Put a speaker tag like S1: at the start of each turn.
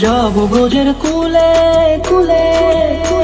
S1: Job গোজের কুলে কুলে কুলে।